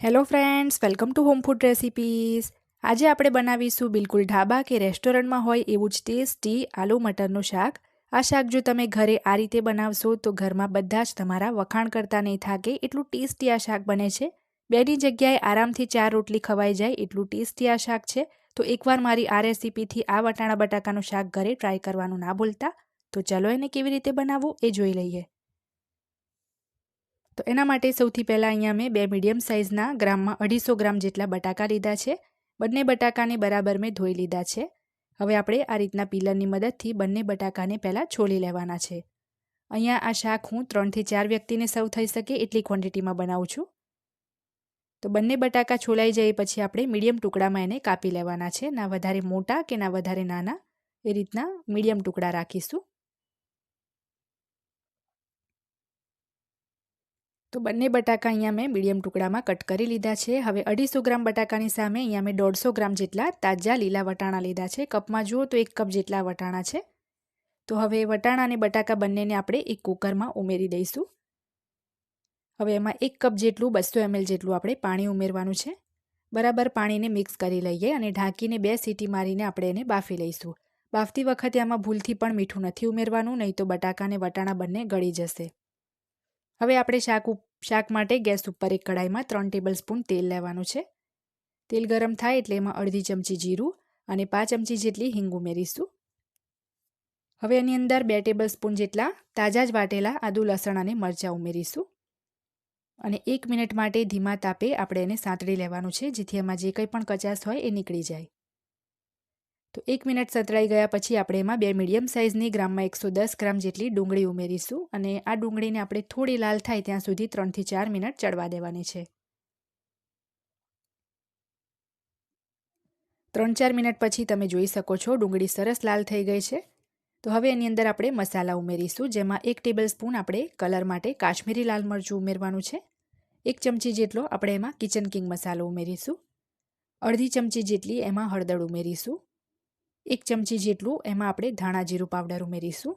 Hello friends welcome to home food recipes આજે આપણે બનાવીશું બિલકુલ ઢાબા કે રેસ્ટોરન્ટમાં હોય એવું જ ટેસ્ટી આલુ મટરનું શાક. આ શાક જો તમે ઘરે આ રીતે બનાવશો તો ઘરમાં બધા જ તમારા વખાણ કરતા નહીં થાકે એટલું ટેસ્ટી આ શાક બને છે. બેની જગ્યાએ આરામથી ચાર રોટલી ખવાઈ જાય એટલું ટેસ્ટી આ શાક છે. તો એકવાર મારી આ રેસીપીથી આ વટાણા બટાકાનું શાક ઘરે ટ્રાય કરવાનું ના ભૂલતા. તો ચલો એને કેવી રીતે બનાવવું એ જોઈ લઈએ. તો એના માટે સૌથી પહેલાં અહીંયા મેં બે મીડિયમ સાઇઝના ગ્રામમાં અઢીસો ગ્રામ જેટલા બટાકા લીધા છે. બંને બટાકાને બરાબર મેં ધોઈ લીધા છે. હવે આપણે આ રીતના પીલરની મદદથી બંને બટાકાને પહેલાં છોલી લેવાના છે. અહીંયા આ શાક હું ત્રણથી ચાર વ્યક્તિને સર્વ થઈ શકે એટલી ક્વોન્ટિટીમાં બનાવું છું. તો બંને બટાકા છોલાઈ જાય પછી આપણે મીડિયમ ટુકડામાં એને કાપી લેવાના છે. ના વધારે મોટા કે ના વધારે નાના એ રીતના મીડિયમ ટુકડા રાખીશું. તો બંને બટાકા અહીંયા મેં મીડિયમ ટુકડામાં કટ કરી લીધા છે. હવે અઢીસો ગ્રામ બટાકાની સામે અહીંયા મેં દોઢસો ગ્રામ જેટલા તાજા લીલા વટાણા લીધા છે. કપમાં જુઓ તો એક કપ જેટલા વટાણા છે. તો હવે વટાણા અને બટાકા બંનેને આપણે એક કુકરમાં ઉમેરી દઈશું. હવે એમાં એક કપ જેટલું બસો એમએલ જેટલું આપણે પાણી ઉમેરવાનું છે. બરાબર પાણીને મિક્સ કરી લઈએ અને ઢાંકીને બે સીટી મારીને આપણે એને બાફી લઈશું. બાફતી વખતે આમાં ભૂલથી પણ મીઠું નથી ઉમેરવાનું, નહીં તો બટાકા અને વટાણા બંને ગળી જશે. હવે આપણે શાક શાક માટે ગેસ ઉપર એક કઢાઈમાં ત્રણ ટેબલ સ્પૂન તેલ લેવાનું છે. તેલ ગરમ થાય એટલે એમાં અડધી ચમચી જીરું અને પાંચ ચમચી જેટલી હિંગ ઉમેરીશું. હવે એની અંદર બે ટેબલ સ્પૂન જેટલા તાજા જ વાટેલા આદુ, લસણ અને મરચાં ઉમેરીશું. અને એક મિનિટ માટે ધીમા તાપે આપણે એને સાંતળી લેવાનું છે, જેથી એમાં જે કંઈ પણ કચાશ હોય એ નીકળી જાય. તો એક મિનિટ સતરાઈ ગયા પછી આપણે એમાં બે મીડિયમ સાઇઝની ગ્રામમાં એકસો દસ ગ્રામ જેટલી ડુંગળી ઉમેરીશું અને આ ડુંગળીને આપણે થોડી લાલ થાય ત્યાં સુધી ત્રણથી ચાર મિનિટ ચડવા દેવાની છે. ત્રણ ચાર મિનિટ પછી તમે જોઈ શકો છો ડુંગળી સરસ લાલ થઈ ગઈ છે. તો હવે એની અંદર આપણે મસાલા ઉમેરીશું, જેમાં એક ટેબલ સ્પૂન આપણે કલર માટે કાશ્મીરી લાલ મરચું ઉમેરવાનું છે. એક ચમચી જેટલો આપણે એમાં કિચન કિંગ મસાલો ઉમેરીશું. અડધી ચમચી જેટલી એમાં હળદર ઉમેરીશું. એક ચમચી જેટલું એમાં આપણે ધાણા જીરું પાવડર ઉમેરીશું.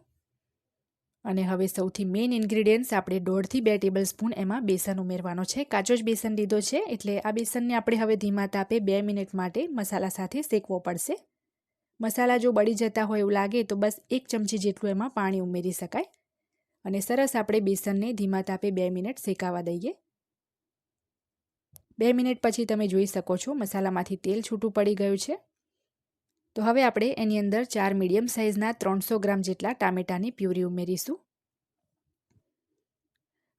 અને હવે સૌથી મેઇન ઇન્ગ્રીડિયન્ટ્સ આપણે દોઢથી બે ટેબલ સ્પૂન એમાં બેસન ઉમેરવાનો છે. કાચો જ બેસન લીધો છે, એટલે આ બેસનને આપણે હવે ધીમા તાપે બે મિનિટ માટે મસાલા સાથે શેકવો પડશે. મસાલા જો બળી જતા હોય એવું લાગે તો બસ એક ચમચી જેટલું એમાં પાણી ઉમેરી શકાય. અને સરસ આપણે બેસનને ધીમા તાપે બે મિનિટ શેકાવા દઈએ. બે મિનિટ પછી તમે જોઈ શકો છો મસાલામાંથી તેલ છૂટું પડી ગયું છે. તો હવે આપણે એની અંદર ચાર મીડિયમ સાઇઝના ત્રણસો ગ્રામ જેટલા ટામેટાની પ્યુરી ઉમેરીશું.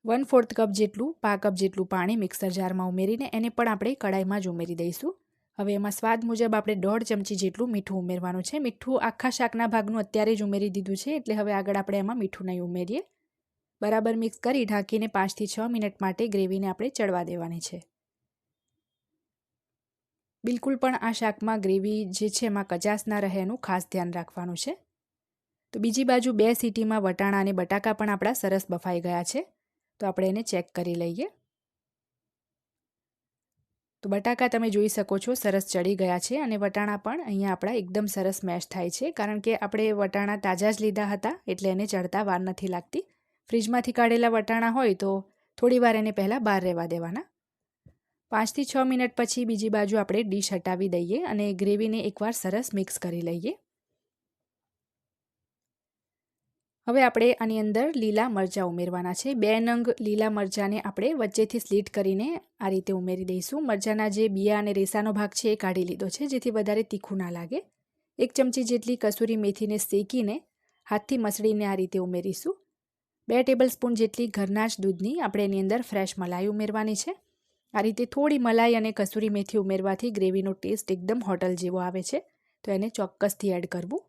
વન ફોર્થ કપ જેટલું પા કપ જેટલું પાણી મિક્સર જારમાં ઉમેરીને એને પણ આપણે કડાઈમાં જ ઉમેરી દઈશું. હવે એમાં સ્વાદ મુજબ આપણે દોઢ ચમચી જેટલું મીઠું ઉમેરવાનું છે. મીઠું આખા શાકના ભાગનું અત્યારે જ ઉમેરી દીધું છે, એટલે હવે આગળ આપણે એમાં મીઠું નહીં ઉમેરીએ. બરાબર મિક્સ કરી ઢાંકીને પાંચથી છ મિનિટ માટે ગ્રેવીને આપણે ચડવા દેવાની છે. બિલકુલ પણ આ શાકમાં ગ્રેવી જે છે એમાં કચાસ ના રહે એનું ખાસ ધ્યાન રાખવાનું છે. તો બીજી બાજુ બે સીટીમાં વટાણા અને બટાકા પણ આપણા સરસ બફાઈ ગયા છે. તો આપણે એને ચેક કરી લઈએ. તો બટાકા તમે જોઈ શકો છો સરસ ચડી ગયા છે અને વટાણા પણ અહીંયા આપણા એકદમ સરસ મેશ થાય છે. કારણ કે આપણે વટાણા તાજા જ લીધા હતા એટલે એને ચડતા વાર નથી લાગતી. ફ્રીજમાંથી કાઢેલા વટાણા હોય તો થોડી વાર એને પહેલાં બહાર રહેવા દેવાના. પાંચથી છ મિનિટ પછી બીજી બાજુ આપણે ડીશ હટાવી દઈએ અને ગ્રેવીને એકવાર સરસ મિક્સ કરી લઈએ. હવે આપણે આની અંદર લીલા મરચાં ઉમેરવાના છે. બે નંગ લીલા મરચાંને આપણે વચ્ચેથી સ્લીટ કરીને આ રીતે ઉમેરી દઈશું. મરચાંના જે બિયા અને રેસાનો ભાગ છે એ કાઢી લીધો છે, જેથી વધારે તીખું ના લાગે. એક ચમચી જેટલી કસૂરી મેથીને શેકીને હાથથી મસળીને આ રીતે ઉમેરીશું. બે ટેબલ સ્પૂન જેટલી ઘરના જ દૂધની આપણે એની અંદર ફ્રેશ મલાઈ ઉમેરવાની છે. આ રીતે થોડી મલાઈ અને કસૂરી મેથી ઉમેરવાથી ગ્રેવીનો ટેસ્ટ એકદમ હોટલ જેવો આવે છે. તો એને ચોક્કસથી એડ કરવું.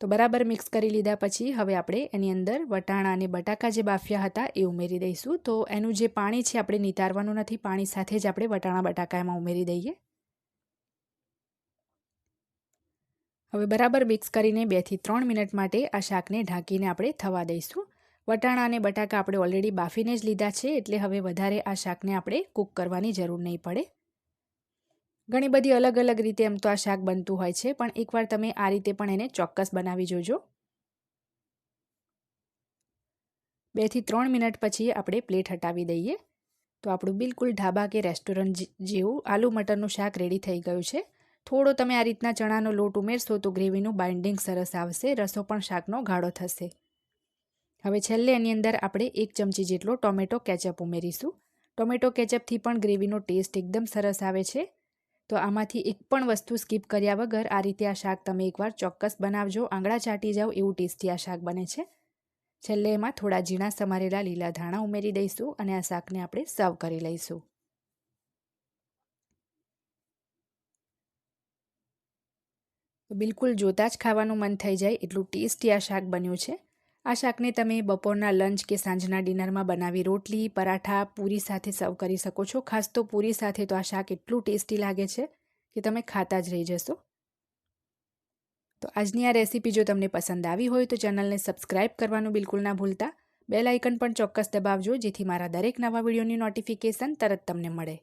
તો બરાબર મિક્સ કરી લીધા પછી હવે આપણે એની અંદર વટાણા અને બટાકા જે બાફ્યા હતા એ ઉમેરી દઈશું. તો એનું જે પાણી છે આપણે નિતારવાનું નથી, પાણી સાથે જ આપણે વટાણા બટાકા એમાં ઉમેરી દઈએ. હવે બરાબર મિક્સ કરીને બેથી ત્રણ મિનિટ માટે આ શાકને ઢાંકીને આપણે થવા દઈશું. વટાણા અને બટાકા આપણે ઓલરેડી બાફીને જ લીધા છે, એટલે હવે વધારે આ શાકને આપણે કૂક કરવાની જરૂર નહીં પડે. ઘણી બધી અલગ અલગ રીતે એમ તો આ શાક બનતું હોય છે, પણ એકવાર તમે આ રીતે પણ એને ચોક્કસ બનાવી જોજો. બેથી ત્રણ મિનિટ પછી આપણે પ્લેટ હટાવી દઈએ. તો આપણું બિલકુલ ઢાબા કે રેસ્ટોરન્ટ જેવું આલુ મટરનું શાક રેડી થઈ ગયું છે. થોડો તમે આ રીતના ચણાનો લોટ ઉમેરશો તો ગ્રેવીનું બાઇન્ડિંગ સરસ આવશે, રસો પણ શાકનો ગાઢો થશે. હવે છેલ્લે એની અંદર આપણે એક ચમચી જેટલો ટોમેટો કેચઅપ ઉમેરીશું. ટોમેટો કેચઅપથી પણ ગ્રેવીનો ટેસ્ટ એકદમ સરસ આવે છે. તો આમાંથી એક પણ વસ્તુ સ્કીપ કર્યા વગર આ રીતે આ શાક તમે એકવાર ચોક્કસ બનાવજો. આંગળા ચાટી જાઓ એવું ટેસ્ટી આ શાક બને છે. છેલ્લે એમાં થોડા ઝીણા સમારેલા લીલા ધાણા ઉમેરી દઈશું અને આ શાકને આપણે સર્વ કરી લઈશું. બિલકુલ જોતાં જ ખાવાનું મન થઈ જાય એટલું ટેસ્ટી આ શાક બન્યું છે. આ શાકને તમે બપોરના લંચ કે સાંજના ડિનરમાં બનાવી રોટલી, પરાઠા, પૂરી સાથે સર્વ કરી શકો છો. ખાસ તો પૂરી સાથે તો આ શાક એટલું ટેસ્ટી લાગે છે કે તમે ખાતા જ રહી જશો. તો આજની આ રેસીપી જો તમને પસંદ આવી હોય તો ચેનલને સબસ્ક્રાઇબ કરવાનું બિલકુલ ના ભૂલતા. બેલ આઇકન પણ ચોક્કસ દબાવજો જેથી મારા દરેક નવા વિડીયોની નોટિફિકેશન તરત તમને મળે.